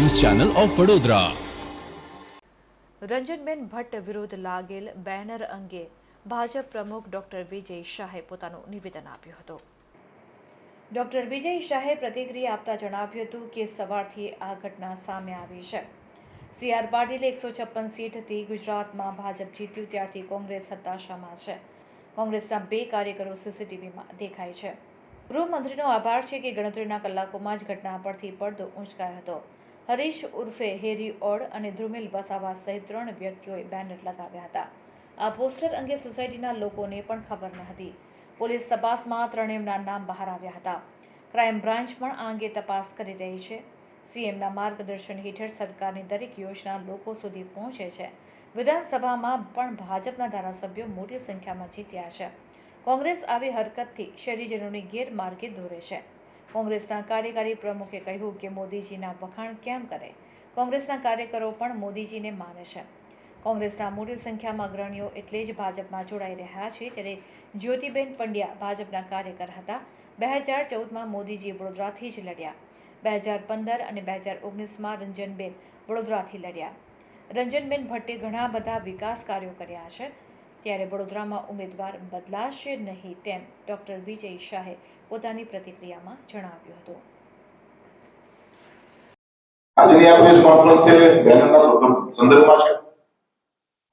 Channel of Vadodara Ranjanben Bhatt વિરુદ્ધ લાગેલ banner અંગે ભાજપ પ્રમુખ ડોક્ટર વિજય શાહે પોતાનું નિવેદન આપ્યું હતું ડોક્ટર વિજય શાહે પ્રતિક્રિયા આપતા જણાવ્યું હતું કે સવારથી આ ઘટના સામે આવી છે સી આર પાટીલે એકસો છપ્પન સીટથી ગુજરાતમાં ભાજપ જીત્યું ત્યારથી કોંગ્રેસ હતાશામાં છે। કોંગ્રેસના બે કાર્યકરો સીસીટીવીમાં દેખાય છે। ગૃહમંત્રીનો આભાર છે કે ગણતરીના કલાકોમાં જ ઘટના પરથી પડદો ઊંચકાયો હતો। હરીશ ઉર્ફે હેરી ઓડ અને ધ્રુમિલ વસાવા સહિત ત્રણ વ્યક્તિઓએ બેનર લગાવ્યા હતા. આ પોસ્ટર અંગે સોસાયટીના લોકોને પણ ખબર ન હતી પોલીસ તપાસમાં ત્રણેયના નામ બહાર આવ્યા હતા. ક્રાઇમ બ્રાન્ચ પણ આ અંગે તપાસ કરી રહી છે. સીએમના માર્ગદર્શન હેઠળ સરકારની દરેક યોજના લોકો સુધી પહોંચે છે. વિધાનસભામાં પણ ભાજપના ધારાસભ્યો મોટી સંખ્યામાં જીત્યા છે. કોંગ્રેસ આવી હરકતથી શહેરીજનોની ગેરમાર્ગે દોરે છે. કોંગ્રેસના કાર્યકારી પ્રમુખે કહ્યું કે મોદીજીના વખાણ કેમ કરે? કોંગ્રેસના કાર્યકરો પણ મોદીજીને માને છે. કોંગ્રેસના મોટી સંખ્યામાં અગ્રણીઓ એટલે જ ભાજપમાં જોડાઈ રહ્યા છે ત્યારે જ્યોતિબેન પંડ્યા ભાજપના કાર્યકર હતા. બે હજાર ચૌદમાં મોદીજી વડોદરાથી જ લડ્યા. બે હજાર પંદર અને બે હજાર ઓગણીસમાં રંજનબેન વડોદરાથી લડ્યા. રંજનબેન ભટ્ટે ઘણા બધા વિકાસ કાર્યો કર્યા છે. ત્યારે વડોદરામાં ઉમેદવાર બદલાશે નહીં તેમ ડોક્ટર વિજય શાહે પોતાની પ્રતિક્રિયામાં જણાવ્યું હતું. આજની આ પ્રેસ કોન્ફરન્સ છે, બેનરના સંદર્ભમાં છે.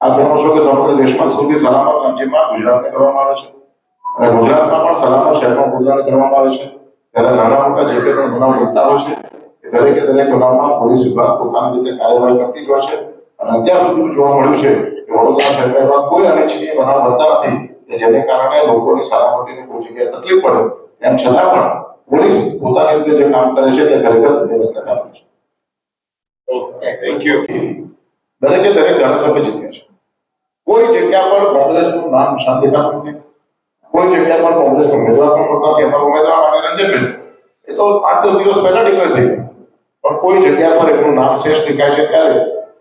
આપ જાણો છો કે સમગ્ર દેશમાં સૌથી સલામત રાજ્યમાં ગુજરાતને કરવામાં આવે છે. અને ગુજરાતમાં પણ સલામત શહેરમાં ગુજરાત કરવામાં આવે છે. ત્યારે નાના મોટા જે પણ બનાવ બનતા હોય છે, એ દરેકે દરેક બનાવમાં પોલીસ વિભાગ પોતાની રીતે કાર્યવાહી કરતી જ હોય છે. અત્યાર સુધી જોવા મળ્યું છે કે વડોદરા શહેરમાં કોઈ અનિચ્છનીય બનાવ બનતા નથી જેને કારણે લોકોની સલામતીને કોઈ જગ્યાએ તકલીફ પડે. એમ છતાં પણ પોલીસ પોતાની રીતે જે કામ કરે છે તે ખરેખર નિરંતર કામ છે. થેન્ક યુ દરેકે દરેક ધારાસભ્ય જીત્યા છે. કોઈ જગ્યા પર કોંગ્રેસનું નામ નિશાન દેખાતું નથી. કોઈ જગ્યા પર કોંગ્રેસ ઉમેદવાર પણ મળતા નથી એમાં ઉમેદવાર માટે રંજનબેન એ તો આઠ દસ દિવસ પહેલા ડિક્લેર થઈ ગયા. પણ કોઈ જગ્યા પર એમનું નામ શેષ દેખાય છે ત્યારે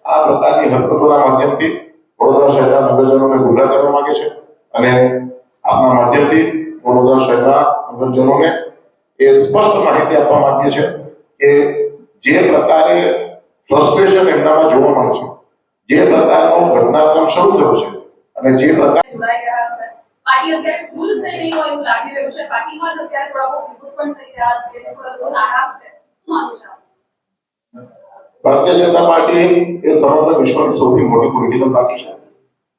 આ પ્રકારની હરકતોના માધ્યમથી વડોદરા શહેરના નગરજનોને ગુમરાહ કરવા માંગે છે અને આપના માધ્યમથી વડોદરા શહેરના નગરજનોને એ સ્પષ્ટ માહિતી આપવા માંગીએ છે કે જે પ્રકારે ફ્રસ્ટ્રેશન એમનામાં જોવા મળે છે, જે પ્રકારનો ઘટનાક્રમ શરૂ થયો છે અને જે પ્રકાર પાર્ટી અત્યારે ભૂલ થઈ રહી હોય એવું લાગી રહ્યું છે. પાર્ટીમાં અત્યારે થોડા બહુ વિરોધ પણ થઈ રહ્યા છે. લોકો નારાજ છે. શું માનું છે? ભારતીય જનતા પાર્ટી એ સમગ્ર વિશ્વની સૌથી મોટી પોલિટિકલ પાર્ટી છે.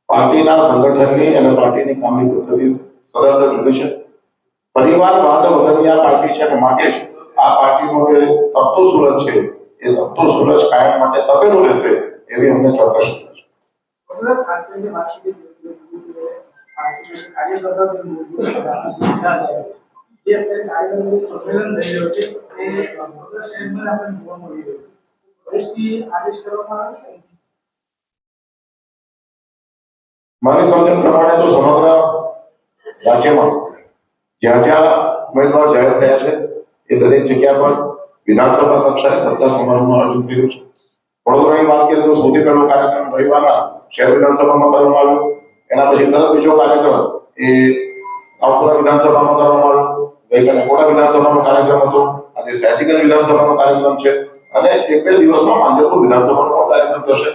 પાર્ટીના સંગઠનની અને પાર્ટીની કામની પદ્ધતિ સદંતર જુદી છે. પરિવારવાદ વગરની આ પાર્ટી છે અને માટે જ આ પાર્ટીનો જે તપતો સૂરજ છે, એ તપતો સૂરજ કાયમ માટે તપેલો રહેશે એવી અમને ચોક્કસ જે અત્યારે કાર્યક્રમ સંમેલન થઈ રહ્યો છે, એ શહેરમાં આપણને જોવા મળી રહ્યું છે. મારી સમજણ પ્રમાણે તો સમગ્ર રાજ્યમાં જ્યાં જ્યાં ઉમેદવાર જાહેર થયા છે, એ દરેક જગ્યા પર વિધાનસભા કક્ષાએ સરકાર સમારોહનું આયોજન કર્યું છે. વડોદરાની વાત કરીએ તો સૌથી પહેલો કાર્યક્રમ રવિવારના શહેર વિધાનસભામાં કરવામાં આવ્યો. એના પછી તરત બીજો કાર્યક્રમ એ આવપુરા વિધાનસભામાં કરવામાં આવ્યો. ગઈકાલે કોટા વિધાનસભાનો કાર્યક્રમ હતો. આજે સયાજીગંજ વિધાનસભાનો કાર્યક્રમ છે, અને એક બે દિવસમાં માંજરપુર વિધાનસભાનો પણ કાર્યક્રમ થશે.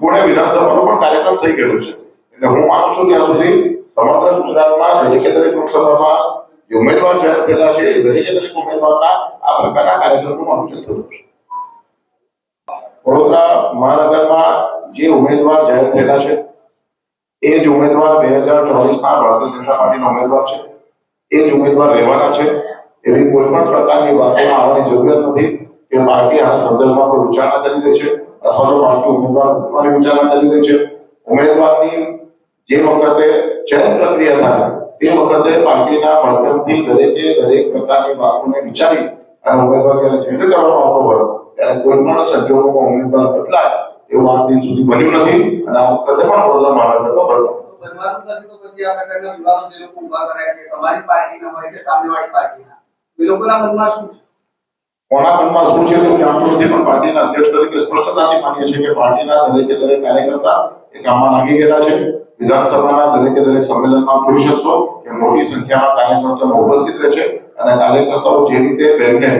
પુણે વિધાનસભાનો પણ કાર્યક્રમ થઈ ગયો છે. એટલે હું માનું છું ત્યાં સુધી સમગ્ર ગુજરાતમાં દરેકે દરેક લોકસભામાં જે ઉમેદવાર જાહેર થયેલા છે, એ દરેક ઉમેદવારના આ પ્રકારના કાર્યક્રમનું આયોજન થયું છે. વડોદરા મહાનગરમાં જે ઉમેદવાર જાહેર થયેલા છે, એ જ ઉમેદવાર બે હજાર ચોવીસના ભારતીય જનતા પાર્ટીના ઉમેદવાર છે. એ જ ઉમેદવાર રહેવાના છે. એવી કોઈ પણ પ્રકારની વાતોમાં આવવાની જરૂરિયાત નથી કે પાર્ટી આ સંદર્ભમાં કોઈ વિચારણા કરી રહી છે અથવા તો પાર્ટી ઉમેદવાર બદલવાની વિચારણા કરી રહી છે. ઉમેદવારની જે વખતે ચયન પ્રક્રિયા થાય, તે વખતે પાર્ટીના માધ્યમથી દરેકે દરેક પ્રકારની વાતોને વિચારી અને ઉમેદવાર જ્યારે જાહેર કરવામાં આવતો હોય, ત્યારે કોઈ પણ સંજોગોમાં ઉમેદવાર બદલાય એવું આ દિન સુધી બન્યું નથી અને આ વખતે પણ વડોદરા મહાનગરનો બન્યો. તમારી પાર્ટીના હોય કે સામેવાળી પાર્ટીના? કોના મનમાં શું છે તો હું જાણતો પણ પાર્ટીના અધ્યક્ષ તરીકે સ્પષ્ટતાથી માનીએ છીએ કે પાર્ટીના દરેકે દરેક કાર્યકર્તા એ કામમાં લાગી ગયેલા છે. વિધાનસભાના દરેકે દરેક સંમેલનમાં જોઈ શકશો કે મોટી સંખ્યામાં કાર્યકર્તાઓ ઉપસ્થિત રહે છે અને કાર્યકર્તાઓ જે રીતે બેનને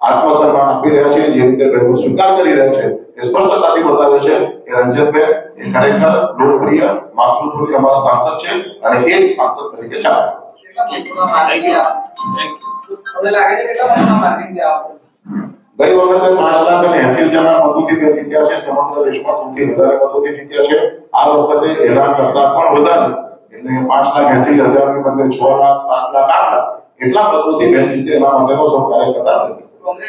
આત્મસન્માન આપી રહ્યા છે, જે રીતે બેનનો સ્વીકાર કરી રહ્યા છે, એ સ્પષ્ટતાથી બતાવે છે કે રંજનબેન એ ખરેખર લોકપ્રિય માતૃત્વની અમારા સાંસદ છે અને એ સાંસદ તરીકે ચાલે. ગઈ વખતે પાંચ લાખ અને એસી હજારના મતોથી જીત્યા છે, સમગ્ર દેશમાં સૌથી વધારે મતોથી જીત્યા છે. આ વખતે એના કરતા પણ વધારે. એટલે પાંચ લાખ એસી હજારની બદલે છ લાખ, સાત લાખ, આઠ લાખ, એટલા મતોથી બેન જીતે એના માટેનો સૌ કાર્યકર્તા નથી